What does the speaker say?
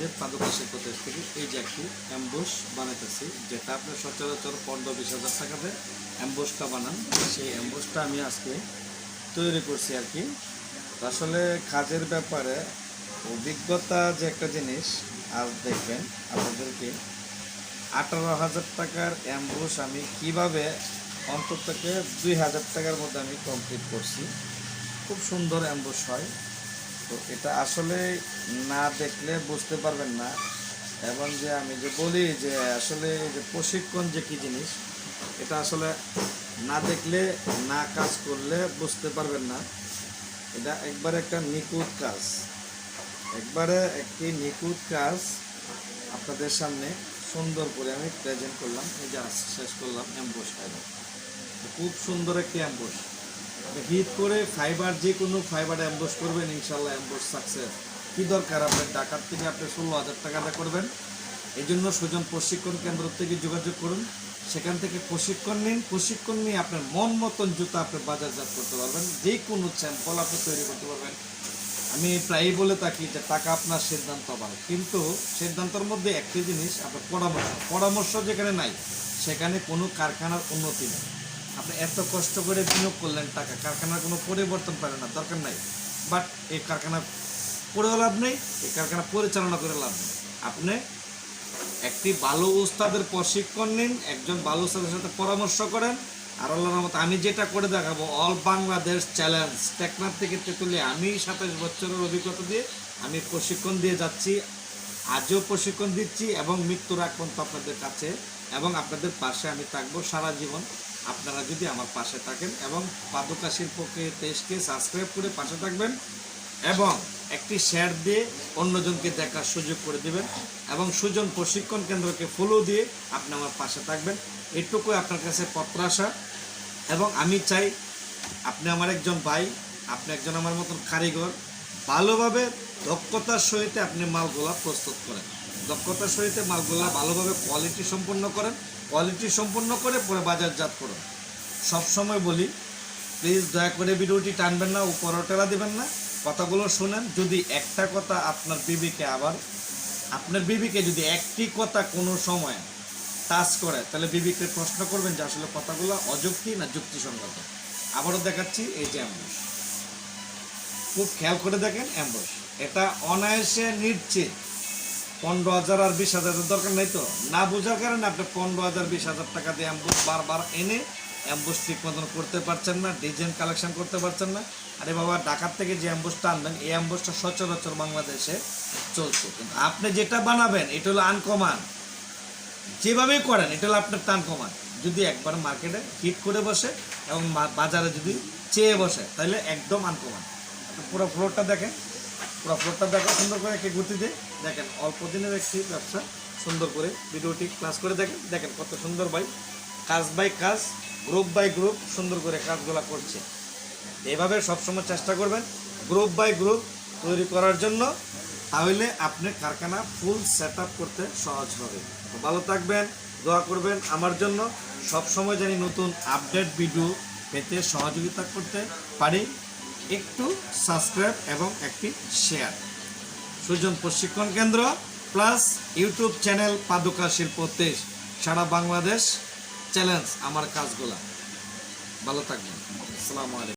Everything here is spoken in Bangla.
যে পাদকা শিল্প দেশ থেকে এই যে একটি অ্যাম্বুশ বানাইতেছি, যেটা আপনার সচরাচর পনেরো বিশ হাজার টাকাতে অ্যাম্বুশটা বানান। সেই অ্যাম্বুশটা আমি আজকে তৈরি করছি আর কি। আসলে কাজের ব্যাপারে অভিজ্ঞতা যে একটা জিনিস, আজ দেখবেন আপনাদেরকে আঠারো হাজার টাকার অ্যাম্বুশ আমি কীভাবে অন্তত দুই হাজার টাকার মধ্যে আমি কমপ্লিট করছি। খুব সুন্দর অ্যাম্বুশ হয়। তো এটা আসলে না দেখলে বুঝতে পারবেন না। এবং যে আমি যে বলি যে আসলে যে প্রশিক্ষণ যে কী জিনিস, এটা আসলে না দেখলে, না কাজ করলে বুঝতে পারবেন না। এটা একবারে একটা নিখুঁত কাজ। একবারে একটি নিখুঁত কাজ আপনাদের সামনে সুন্দর করে আমি প্রেজেন্ট করলাম। এই যে শেষ করলাম অ্যাম্বোস খুব সুন্দর একটি অ্যাম্বোস হিট করে ফাইবার, যে কোনো ফাইবার অ্যাম্বোস করবেন ইনশাল্লাহ অ্যাম্বোস সাকসেস কী দরকার আপনার? টাকার থেকে আপনি ষোলো হাজার টাকাটা করবেন। এই জন্য সুজন প্রশিক্ষণ কেন্দ্র থেকে যোগাযোগ করুন। সেখান থেকে প্রশিক্ষণ নিন। প্রশিক্ষণ নিয়ে আপনার মন মতন জুতা আপনি বাজারজাত করতে পারবেন। যে কোনো স্যাম্পল আপনি তৈরি করতে পারবেন। আমি প্রায়ই বলে থাকি যে টাকা আপনার সিদ্ধান্ত পারে কিন্তু সিদ্ধান্তের মধ্যে একটি জিনিস আপনার পরামর্শ। পরামর্শ যেখানে নাই, সেখানে কোনো কারখানার উন্নতি নেই। আপনি এত কষ্ট করে বিনিয়োগ করলেন টাকা, কারখানার কোনো পরিবর্তন পারে না, দরকার নাই। বাট এই কারখানা করেও লাভ নেই, এই কারখানা পরিচালনা করে লাভ নেই। আপনি একটি ভালো উস্তাদের প্রশিক্ষণ নিন, একজন ভালো উস্তাদের সাথে পরামর্শ করেন, আর আল্লাহর রহমত আমি যেটা করে দেখাবো অল বাংলাদেশ চ্যালেঞ্জ টেকনাফ থেকে তেতুলে আমি সাতাশ বছরের অভিজ্ঞতা দিয়ে আমি প্রশিক্ষণ দিয়ে যাচ্ছি, আজও প্রশিক্ষণ দিচ্ছি এবং মৃত্যুর আগ পর্যন্ত আপনাদের কাছে এবং আপনাদের পাশে আমি থাকব সারা জীবন। আপনারা যদি আমার পাশে থাকেন এবং পাদুকা শিল্পকে দেশকে সাবস্ক্রাইব করে পাশে থাকবেন এবং একটি শেয়ার দিয়ে অন্যজনকে দেখার সুযোগ করে দেবেন এবং সুজন প্রশিক্ষণ কেন্দ্রকে ফলো দিয়ে আপনি আমার পাশে থাকবেন। এটুকুই আপনার কাছে পত্রাশা এবং আমি চাই আপনি আমার একজন ভাই, আপনি একজন আমার মতন কারিগর, ভালোভাবে দক্ষতার সহিত আপনি মালগুলা প্রস্তুত করেন। দক্ষতার সহিত মালগুলা ভালোভাবে কোয়ালিটি সম্পন্ন করেন। কোয়ালিটি সম্পন্ন করে পরে বাজারজাত করুন। সবসময় বলি প্লিজ দয়া করে ভিডিওটি টানবেন না, উপরও টেলা দেবেন না। কথাগুলো শোনেন, যদি একটা কথা আপনার বিবিকে আবার, আপনার বিবিকে যদি একটি কথা কোনো সময় টাচ করে, তাহলে বিবিকে প্রশ্ন করবেন যে আসলে কথাগুলো অযুক্তি না যুক্তিসঙ্গত। আবারও দেখাচ্ছি, এই যে অ্যাম্বুস খুব খেয়াল করে দেখেন অ্যাম্বুস এটা অনায়াসে নিশ্চিত পনেরো হাজার আর বিশ হাজারের দরকার নেই তো। না বোঝার কারণে আপনি পনেরো হাজার, বিশ হাজার টাকা দিয়ে অ্যাম্বুস বারবার এনে অ্যাম্বুস ঠিক মতন করতে পারছেন না ডিজাইন কালেকশন করতে পারছেন না। আরে বাবা, ঢাকার থেকে যে অ্যাম্বুসটা আনবেন, এই অ্যাম্বুসটা সচরাচর বাংলাদেশে চলছে। কিন্তু আপনি যেটা বানাবেন, এটা হলো আনকমান যেভাবেই করেন, এটা হলো আপনার টান যদি একবার মার্কেটে হিট করে বসে এবং বাজারে যদি চেয়ে বসে, তাহলে একদম আনকমান পুরো ফ্লোরটা দেখেন। পুরো ফ্লোরটা দেখো, সুন্দর করে একটি গতিতে দেখেন, অল্প দিনের একটি ব্যবসা, সুন্দর করে ভিডিওটি ক্লাস করে দেখেন। দেখেন কত সুন্দর বাই কাজ বাই কাজ গ্রুপ বাই গ্রুপ সুন্দর করে কাজগুলা করছে। এভাবে সবসময় চেষ্টা করবেন গ্রুপ বাই গ্রুপ তৈরি করার জন্য, তাহলে আপনি কারখানা ফুল সেট করতে সহজ হবে। তো ভালো থাকবেন, দোয়া করবেন আমার জন্য। সবসময় জানি নতুন আপডেট ভিডিও পেতে সহযোগিতা করতে পারি। একটু সাবস্ক্রাইব এবং একটি শেয়ার সুজন প্রশিক্ষণ কেন্দ্র প্লাস ইউটিউব চ্যানেল পাদুকা শিল্প দেশ সারা বাংলাদেশ চ্যালেঞ্জ আমার কাজগুলা। ভালো থাকবেন। আসসালামু আলাইকুম।